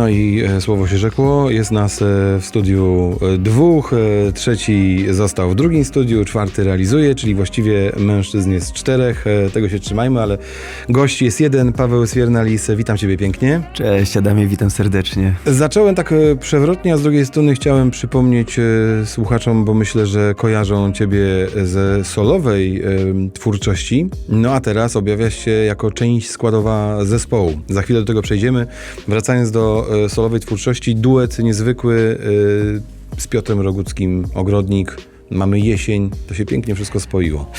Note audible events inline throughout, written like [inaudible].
No i e, słowo się rzekło. Jest nas e, w studiu e, dwóch, trzeci został w drugim studiu, czwarty realizuje, czyli właściwie mężczyzn jest czterech. Tego się trzymajmy, ale gość jest jeden, Paweł Swiernalis. Witam ciebie pięknie. Cześć, Adamie, witam serdecznie. Zacząłem tak przewrotnie, a z drugiej strony chciałem przypomnieć słuchaczom, bo myślę, że kojarzą ciebie ze solowej twórczości. No a teraz objawiasz się jako część składowa zespołu. Za chwilę do tego przejdziemy. Wracając do solowej twórczości, duet niezwykły e, z Piotrem Roguckim, Ogrodnik. Mamy jesień, to się pięknie wszystko spoiło.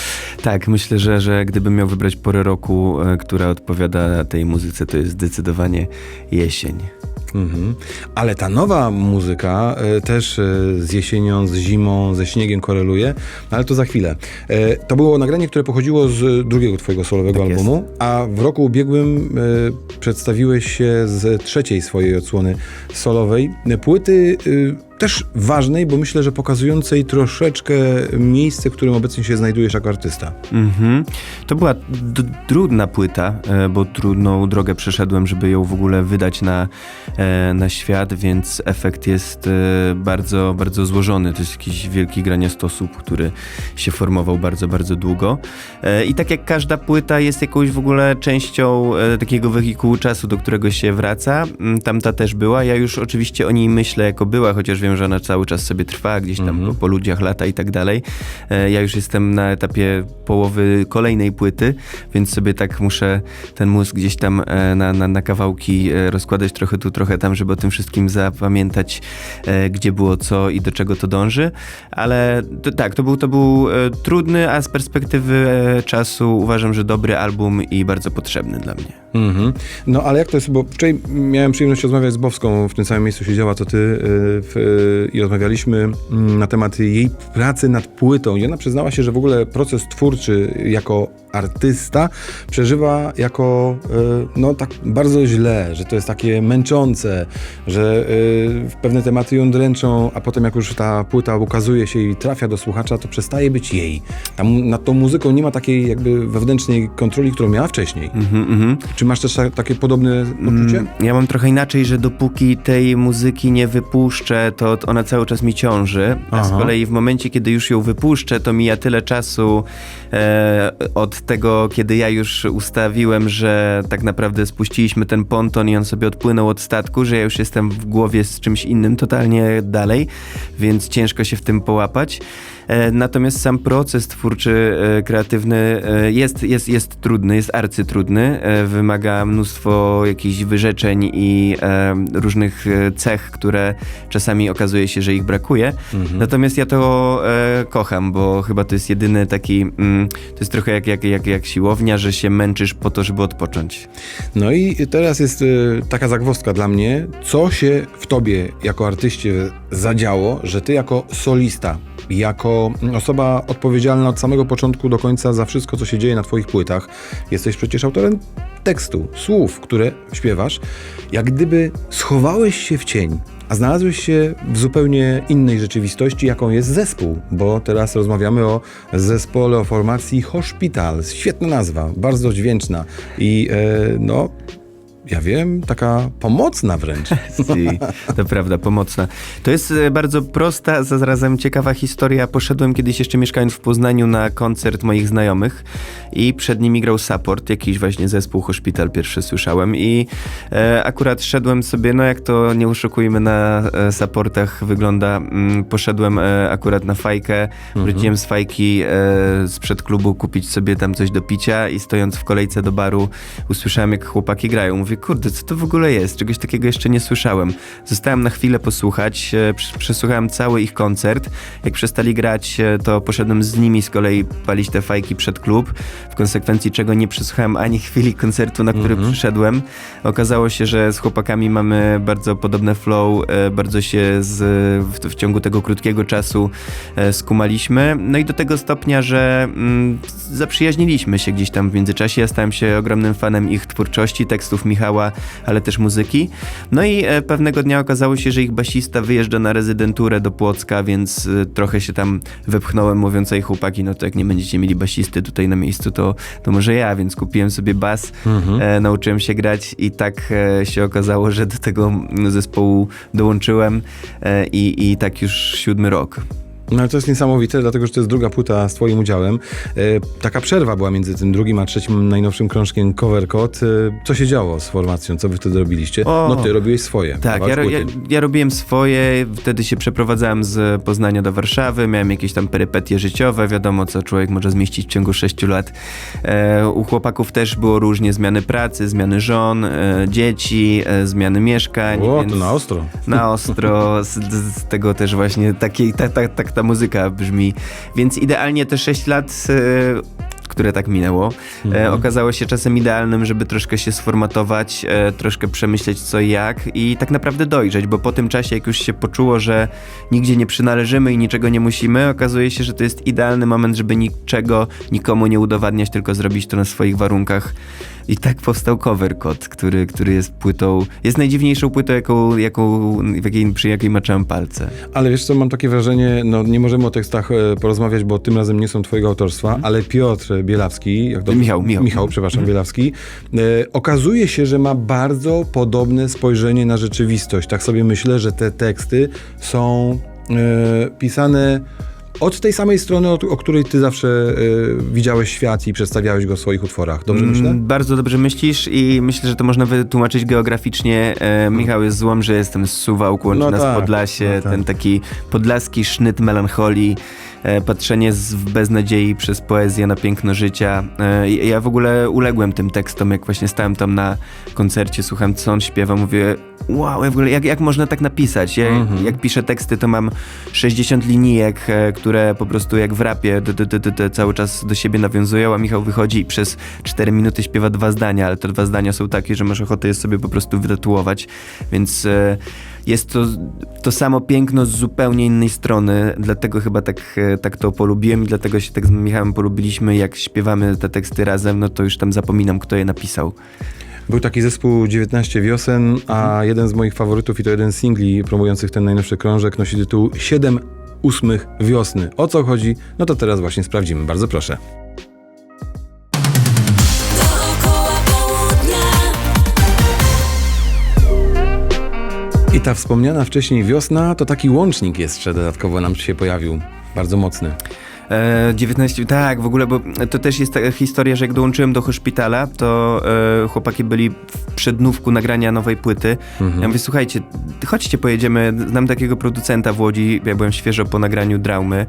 Tak, myślę, że, że gdybym miał wybrać porę roku, e, która odpowiada tej muzyce, to jest zdecydowanie jesień. Mhm. Ale ta nowa muzyka e, też e, z jesienią, z zimą, ze śniegiem koreluje, ale to za chwilę. E, to było nagranie, które pochodziło z drugiego twojego solowego Tak jest. albumu, a w roku ubiegłym przedstawiłeś się z trzeciej swojej odsłony solowej. Płyty też ważnej, bo myślę, że pokazującej troszeczkę miejsce, w którym obecnie się znajdujesz jako artysta. Mhm. To była trudna płyta, e, bo trudną drogę przeszedłem, żeby ją w ogóle wydać na, e, na świat, więc efekt jest e, bardzo, bardzo złożony. To jest jakiś wielki graniastosób, który się formował bardzo, bardzo długo. I tak jak każda płyta jest jakąś w ogóle częścią takiego wehikułu czasu, do którego się wraca, tamta też była. Ja już oczywiście o niej myślę jako była, chociaż wiem, że ona cały czas sobie trwa, gdzieś tam po, po ludziach lata i tak dalej. E, Ja już jestem na etapie połowy kolejnej płyty, więc sobie tak muszę ten mózg gdzieś tam e, na, na, na kawałki e, rozkładać trochę tu, trochę tam, żeby o tym wszystkim zapamiętać, e, gdzie było co i do czego to dąży. Ale to, tak, to był, to był e, trudny, a z perspektywy e, czasu uważam, że dobry album i bardzo potrzebny dla mnie. Mhm. No ale jak to jest, bo wczoraj miałem przyjemność rozmawiać z Bowską, w tym samym miejscu siedziała co ty y, w, y, i rozmawialiśmy mm, na temat jej pracy nad płytą i ona przyznała się, że w ogóle proces twórczy jako artysta przeżywa jako y, no tak bardzo źle, że to jest takie męczące, że y, pewne tematy ją dręczą, a potem jak już ta płyta ukazuje się i trafia do słuchacza, to przestaje być jej. Tam nad tą muzyką nie ma takiej jakby wewnętrznej kontroli, którą miała wcześniej. Mhm, mhm. Czy masz też ta- takie podobne poczucie? Mm, Ja mam trochę inaczej, że dopóki tej muzyki nie wypuszczę, to ona cały czas mi ciąży, a z Aha. kolei w momencie, kiedy już ją wypuszczę, to mija tyle czasu e, od tego, kiedy ja już ustawiłem, że tak naprawdę spuściliśmy ten ponton i on sobie odpłynął od statku, że ja już jestem w głowie z czymś innym totalnie dalej, więc ciężko się w tym połapać. E, Natomiast sam proces twórczy, e, kreatywny e, jest, jest, jest trudny, jest arcytrudny. Wymaga mnóstwo jakichś wyrzeczeń i różnych cech, które czasami okazuje się, że ich brakuje. Natomiast ja to kocham, bo chyba to jest jedyny taki, mm, to jest trochę jak, jak, jak, jak siłownia, że się męczysz po to, żeby odpocząć. No i teraz jest taka zagwozdka dla mnie, co się w tobie jako artyście zadziało, że ty jako solista, jako osoba odpowiedzialna od samego początku do końca za wszystko, co się dzieje na twoich płytach, jesteś przecież autorem tekstu, słów, które śpiewasz, jak gdyby schowałeś się w cień. A znalazłeś się w zupełnie innej rzeczywistości, jaką jest zespół, bo teraz rozmawiamy o zespole, o formacji Hospital. Świetna nazwa, bardzo dźwięczna i e, no, ja wiem, taka pomocna wręcz. [laughs] To prawda, pomocna. To jest e, bardzo prosta, zarazem ciekawa historia. Poszedłem kiedyś jeszcze mieszkając w Poznaniu na koncert moich znajomych i przed nimi grał support, jakiś właśnie zespół Hospital pierwszy słyszałem i e, akurat szedłem sobie, no jak to nie oszukujmy na e, supportach wygląda, mm, poszedłem e, akurat na fajkę, wróciłem z fajki e, sprzed klubu kupić sobie tam coś do picia i stojąc w kolejce do baru usłyszałem jak chłopaki grają. Mówię, kurde, co to w ogóle jest? Czegoś takiego jeszcze nie słyszałem. Zostałem na chwilę posłuchać, e, przesłuchałem cały ich koncert. Jak przestali grać, e, to poszedłem z nimi z kolei palić te fajki przed klub, w konsekwencji czego nie przesłuchałem ani chwili koncertu, na który przyszedłem. Okazało się, że z chłopakami mamy bardzo podobne flow, e, bardzo się z, w, w ciągu tego krótkiego czasu skumaliśmy. No i do tego stopnia, że mm, zaprzyjaźniliśmy się gdzieś tam w międzyczasie. Ja stałem się ogromnym fanem ich twórczości, tekstów Michała Michała, ale też muzyki. No i e, pewnego dnia okazało się, że ich basista wyjeżdża na rezydenturę do Płocka, więc e, trochę się tam wepchnąłem, mówiąc, ej chłopaki, no to jak nie będziecie mieli basisty tutaj na miejscu, to, to może ja, więc kupiłem sobie bas, e, nauczyłem się grać i tak e, się okazało, że do tego zespołu dołączyłem e, i, i tak już siódmy rok. No ale to jest niesamowite, dlatego że to jest druga płyta z twoim udziałem. E, taka przerwa była między tym drugim a trzecim najnowszym krążkiem Cover Code. E, co się działo z formacją? Co wy wtedy robiliście? O. No ty robiłeś swoje. Tak, ja, ja, ja robiłem swoje, wtedy się przeprowadzałem z Poznania do Warszawy, miałem jakieś tam perypetie życiowe, wiadomo co człowiek może zmieścić w ciągu sześciu lat. E, u chłopaków też było różnie, zmiany pracy, zmiany żon, e, dzieci, e, zmiany mieszkań. O, to na ostro. na ostro, z, z tego też właśnie takiej, tak ta, ta, ta muzyka brzmi. Więc idealnie te 6 lat, e, które tak minęło, e, okazało się czasem idealnym, żeby troszkę się sformatować, e, troszkę przemyśleć co i jak i tak naprawdę dojrzeć, bo po tym czasie, jak już się poczuło, że nigdzie nie przynależymy i niczego nie musimy, okazuje się, że to jest idealny moment, żeby niczego nikomu nie udowadniać, tylko zrobić to na swoich warunkach. I tak powstał Cover Code, który, który jest płytą, jest najdziwniejszą płytą, jaką, jaką, w jakiej, przy jakiej maczałem palce. Ale wiesz co, mam takie wrażenie, no nie możemy o tekstach e, porozmawiać, bo tym razem nie są twojego autorstwa, ale Piotr Bielawski, jak to, Michał, Michał. Michał, przepraszam, Bielawski, e, okazuje się, że ma bardzo podobne spojrzenie na rzeczywistość. Tak sobie myślę, że te teksty są e, pisane od tej samej strony, o, o której ty zawsze e, widziałeś świat i przedstawiałeś go w swoich utworach. Dobrze myślę? Mm, Bardzo dobrze myślisz i myślę, że to można wytłumaczyć geograficznie. E, Michał jest złom, że jestem z Suwałku, łączy No nas tak, Podlasie, no tak. ten taki podlaski sznyt melancholii, patrzenie z, w beznadziei przez poezję na piękno życia. E, ja w ogóle uległem tym tekstom, jak właśnie stałem tam na koncercie, słucham co on śpiewa, mówię wow, ja w ogóle jak, jak można tak napisać? Ja, Mhm. Jak piszę teksty, to mam 60 linijek, e, które po prostu jak w rapie d, d, d, cały czas do siebie nawiązują, a Michał wychodzi i przez 4 minuty śpiewa dwa zdania, ale te dwa zdania są takie, że masz ochotę je sobie po prostu wytatuować, więc e, jest to to samo piękno z zupełnie innej strony, dlatego chyba tak, e, tak to polubiłem i dlatego się tak z Michałem polubiliśmy, jak śpiewamy te teksty razem, no to już tam zapominam, kto je napisał. Był taki zespół 19 wiosen, a jeden z moich faworytów i to jeden z singli promujących ten najnowszy krążek nosi tytuł 7 ósmych wiosny. O co chodzi? No to teraz właśnie sprawdzimy. Bardzo proszę. I ta wspomniana wcześniej wiosna to taki łącznik jeszcze dodatkowo nam się pojawił. Bardzo mocny. E, 19, tak, w ogóle, bo to też jest taka historia, że jak dołączyłem do hospitala, to e, chłopaki byli w przednówku nagrania nowej płyty. Ja mówię, słuchajcie, chodźcie, pojedziemy, znam takiego producenta w Łodzi, ja byłem świeżo po nagraniu Draumy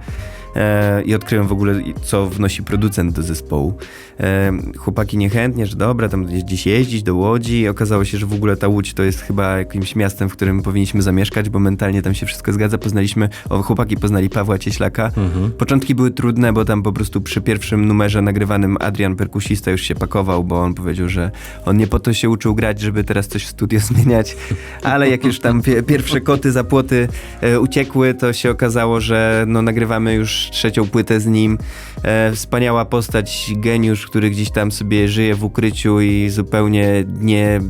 e, i odkryłem w ogóle, co wnosi producent do zespołu. E, chłopaki niechętnie, że dobra, tam gdzieś jeździć do Łodzi i okazało się, że w ogóle ta Łódź to jest chyba jakimś miastem, w którym powinniśmy zamieszkać, bo mentalnie tam się wszystko zgadza. Poznaliśmy, o, chłopaki poznali Pawła Cieślaka. Początki były trudne, bo tam po prostu przy pierwszym numerze nagrywanym Adrian, perkusista, już się pakował, bo on powiedział, że on nie po to się uczył grać, żeby teraz coś w studio [laughs] zmieniać, ale jak już tam pie- pierwsze koty za płoty e, uciekły, to się okazało, że no, nagrywamy już trzecią płytę z nim. E, wspaniała postać, geniusz, który gdzieś tam sobie żyje w ukryciu i zupełnie nie,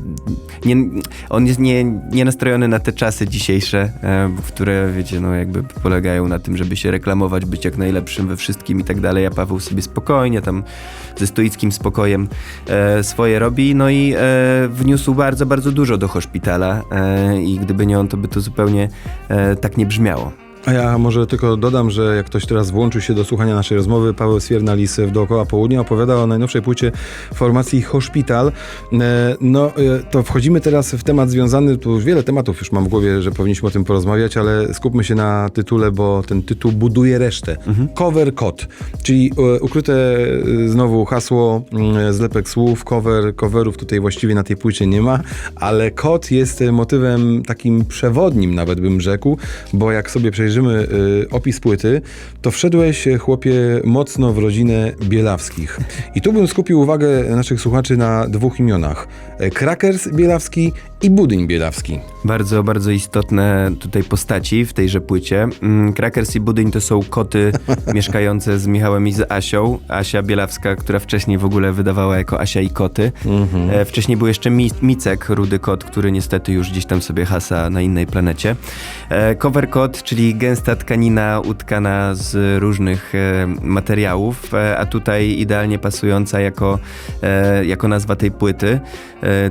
nie on jest nie, nie nastrojony na te czasy dzisiejsze, e, które wiecie, no jakby polegają na tym, żeby się reklamować, być jak najlepszym we wszystkim i tak dalej, a Paweł sobie spokojnie tam ze stoickim spokojem e, swoje robi, no i e, wniósł bardzo, bardzo dużo do hospitala e, i gdyby nie on, to by to zupełnie e, tak nie brzmiało. A ja może tylko dodam, że jak ktoś teraz włączył się do słuchania naszej rozmowy, Paweł Swiernalis w Dookoła Południa opowiada o najnowszej płycie formacji Hospital. E, No, e, to wchodzimy teraz w temat związany, tu już wiele tematów już mam w głowie, że powinniśmy o tym porozmawiać, ale skupmy się na tytule, bo ten tytuł buduje resztę. Cover Code, czyli e, ukryte znowu hasło, mm, zlepek słów, cover, coverów tutaj właściwie na tej płycie nie ma, ale kod jest motywem takim przewodnim nawet bym rzekł, bo jak sobie przejrzymy zajrzymy y, opis płyty, to wszedłeś, e, chłopie, mocno w rodzinę Bielawskich. I tu bym skupił uwagę naszych słuchaczy na dwóch imionach. E, Krakers Bielawski i Budyń Bielawski. Bardzo, bardzo istotne tutaj postaci w tejże płycie. Mm, Krakers i Budyń to są koty [laughs] mieszkające z Michałem i z Asią. Asia Bielawska, która wcześniej w ogóle wydawała jako Asia i koty. E, wcześniej był jeszcze Mi- Micek, rudy kot, który niestety już gdzieś tam sobie hasa na innej planecie. E, cover kot, czyli gęsta tkanina utkana z różnych e, materiałów, e, a tutaj idealnie pasująca jako, e, jako nazwa tej płyty.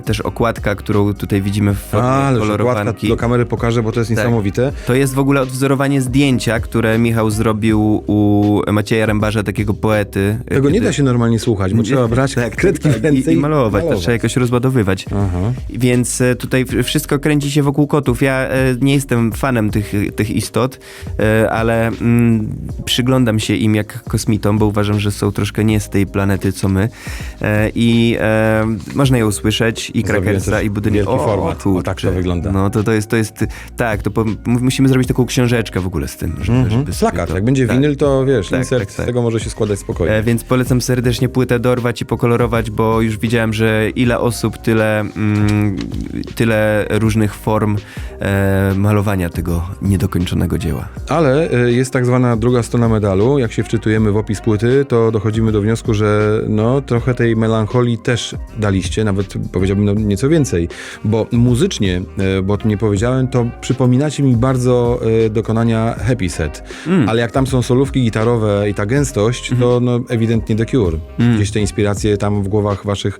Też okładka, którą tutaj widzimy w formie kolorowanki. do kamery pokażę, bo to jest Tak. niesamowite. To jest w ogóle odwzorowanie zdjęcia, które Michał zrobił u Macieja Rębarza, takiego poety. Tego nie da się normalnie słuchać, bo trzeba brać [laughs] kredki w ręce Tak, i, i malować, to trzeba jakoś rozładowywać. Aha. Więc tutaj wszystko kręci się wokół kotów. Ja nie jestem fanem tych, tych istot, ale mm, przyglądam się im jak kosmitom, bo uważam, że są troszkę nie z tej planety co my. E, I e, można je usłyszeć i Krakersa i budynek. wielki format. O, tak to wygląda. No to, to jest, to jest, tak, to po, musimy zrobić taką książeczkę w ogóle z tym. Żeby, żeby sobie Plakat, to- jak będzie tak. winyl, to wiesz, Tak, insert tak, tak. z tego może się składać spokojnie. E, więc polecam serdecznie płytę dorwać i pokolorować, bo już widziałem, że ile osób, tyle, mm, tyle różnych form e, malowania tego niedokończonego dzieła. Ale y, jest tak zwana druga strona medalu. Jak się wczytujemy w opis płyty, to dochodzimy do wniosku, że no, trochę tej melancholii też daliście, nawet powiedziałbym no, nieco więcej. Bo muzycznie, y, bo o tym nie powiedziałem, to przypominacie mi bardzo y, dokonania Happy Set. Ale jak tam są solówki gitarowe i ta gęstość, to no, ewidentnie The Cure. Gdzieś te inspiracje tam w głowach waszych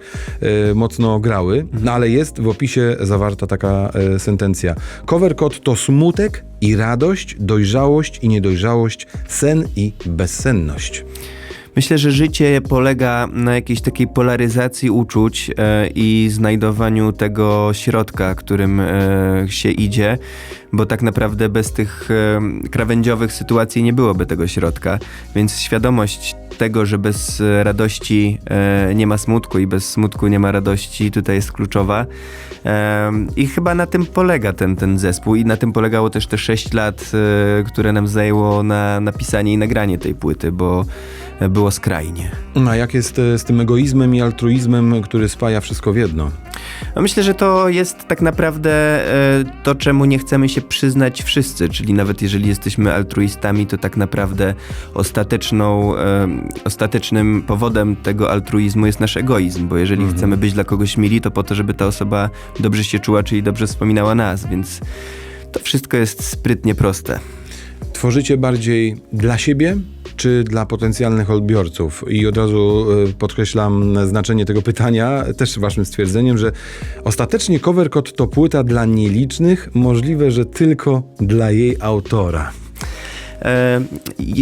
y, mocno grały. No ale jest w opisie zawarta taka y, sentencja. Cover code to smutek i radość, dojrzałość i niedojrzałość, sen i bezsenność. Myślę, że życie polega na jakiejś takiej polaryzacji uczuć e, i znajdowaniu tego środka, którym e, się idzie, bo tak naprawdę bez tych e, krawędziowych sytuacji nie byłoby tego środka, więc świadomość tego, że bez e, radości e, nie ma smutku i bez smutku nie ma radości, tutaj jest kluczowa. I chyba na tym polega ten, ten zespół i na tym polegało też te 6 lat, które nam zajęło na napisanie i nagranie tej płyty, bo było skrajnie. No, a jak jest z tym egoizmem i altruizmem, który spaja wszystko w jedno? No myślę, że to jest tak naprawdę to, czemu nie chcemy się przyznać wszyscy, czyli nawet jeżeli jesteśmy altruistami, to tak naprawdę ostateczną, e, ostatecznym powodem tego altruizmu jest nasz egoizm, bo jeżeli chcemy być dla kogoś mili, to po to, żeby ta osoba dobrze się czuła, czyli dobrze wspominała nas, więc to wszystko jest sprytnie proste. Tworzycie bardziej dla siebie, czy dla potencjalnych odbiorców? I od razu e, podkreślam znaczenie tego pytania, też waszym stwierdzeniem, że ostatecznie Cover to płyta dla nielicznych, możliwe, że tylko dla jej autora.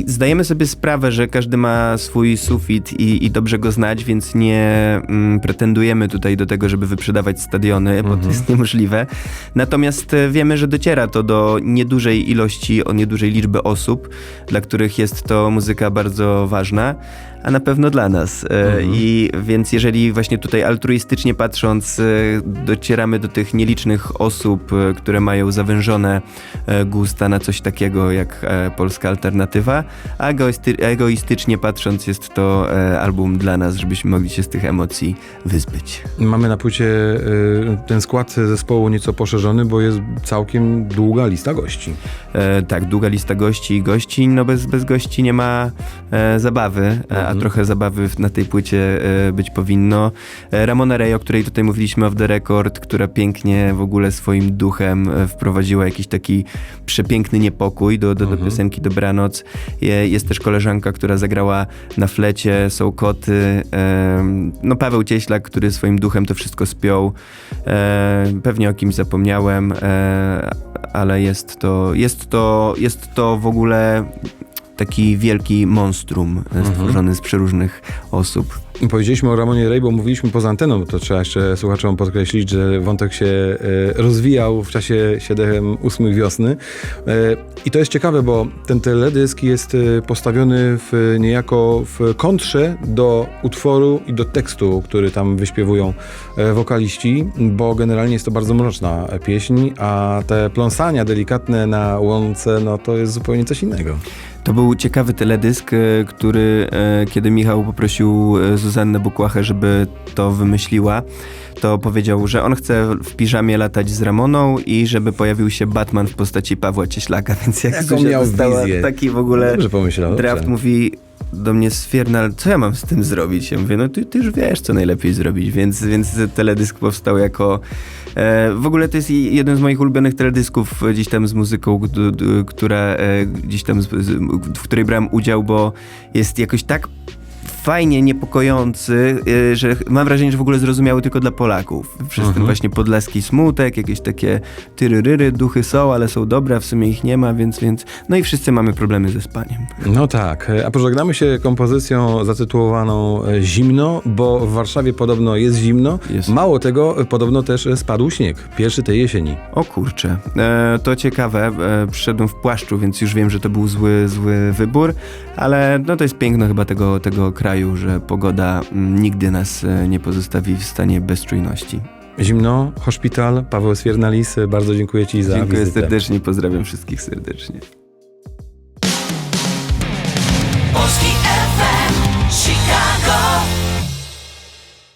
Zdajemy sobie sprawę, że każdy ma swój sufit i, i dobrze go znać, więc nie mm, pretendujemy tutaj do tego, żeby wyprzedawać stadiony, bo to jest niemożliwe. Natomiast e, wiemy, że dociera to do niedużej ilości, o niedużej liczby osób, dla których jest to muzyka bardzo ważna, a na pewno dla nas. E, I więc jeżeli właśnie tutaj altruistycznie patrząc, e, docieramy do tych nielicznych osób, które mają zawężone gusta na coś takiego jak e, polska alternatywa, a egoisty, egoistycznie patrząc jest to e, album dla nas, żebyśmy mogli się z tych emocji wyzbyć. Mamy na płycie e, ten skład zespołu nieco poszerzony, bo jest całkiem długa lista gości. E, tak, długa lista gości i gości, no bez, bez gości nie ma zabawy, a trochę zabawy na tej płycie być powinno. Ramona Rey, o której tutaj mówiliśmy off the record, która pięknie w ogóle swoim duchem wprowadziła jakiś taki przepiękny niepokój do, do, do piosenki Dobranoc. Je, jest też koleżanka, która zagrała na flecie, są koty. No Paweł Cieślak, który swoim duchem to wszystko spiął. Pewnie o kimś zapomniałem, e, ale jest to, jest to, jest to w ogóle taki wielki monstrum e, stworzony z przeróżnych osób. Powiedzieliśmy o Ramonie Ray, bo mówiliśmy poza anteną, to trzeba jeszcze słuchaczom podkreślić, że wątek się e, rozwijał w czasie 7-8 wiosny. E, I to jest ciekawe, bo ten teledysk jest e, postawiony w, niejako w kontrze do utworu i do tekstu, który tam wyśpiewują wokaliści, bo generalnie jest to bardzo mroczna pieśń, a te pląsania delikatne na łące, no to jest zupełnie coś innego. To był ciekawy teledysk, e, który e, kiedy Michał poprosił e, Zuzannę Bukłachę, żeby to wymyśliła, to powiedział, że on chce w piżamie latać z Ramoną i żeby pojawił się Batman w postaci Pawła Cieślaka, [laughs] więc jak Jaką Zuzia miał dostała wizję. taki w ogóle Dobrze draft, dobrze. mówi do mnie Swiernal, co ja mam z tym zrobić? Ja mówię, no ty, ty już wiesz, co najlepiej zrobić, więc, więc teledysk powstał jako... E, w ogóle to jest jeden z moich ulubionych teledysków e, gdzieś tam z muzyką, która e, gdzieś tam, z, z, w której brałem udział, bo jest jakoś tak fajnie niepokojący, y, że mam wrażenie, że w ogóle zrozumiały tylko dla Polaków. Przez ten właśnie podlaski smutek, jakieś takie tyryryry, duchy są, ale są dobre, a w sumie ich nie ma, więc, więc no i wszyscy mamy problemy ze spaniem. No tak, a pożegnamy się kompozycją zatytułowaną e, Zimno, bo w Warszawie podobno jest zimno. Jest. Mało tego, e, podobno też e, spadł śnieg, pierwszy tej jesieni. O kurczę, e, to ciekawe. E, przyszedłem w płaszczu, więc już wiem, że to był zły, zły wybór, ale no to jest piękno chyba tego, tego kraju, że pogoda mm, nigdy nas e, nie pozostawi w stanie bezczujności. Zimno, Hospital, Paweł Swiernalis, bardzo dziękuję Ci za Dziękuję wizytę. serdecznie, pozdrawiam wszystkich serdecznie. Polski FM Chicago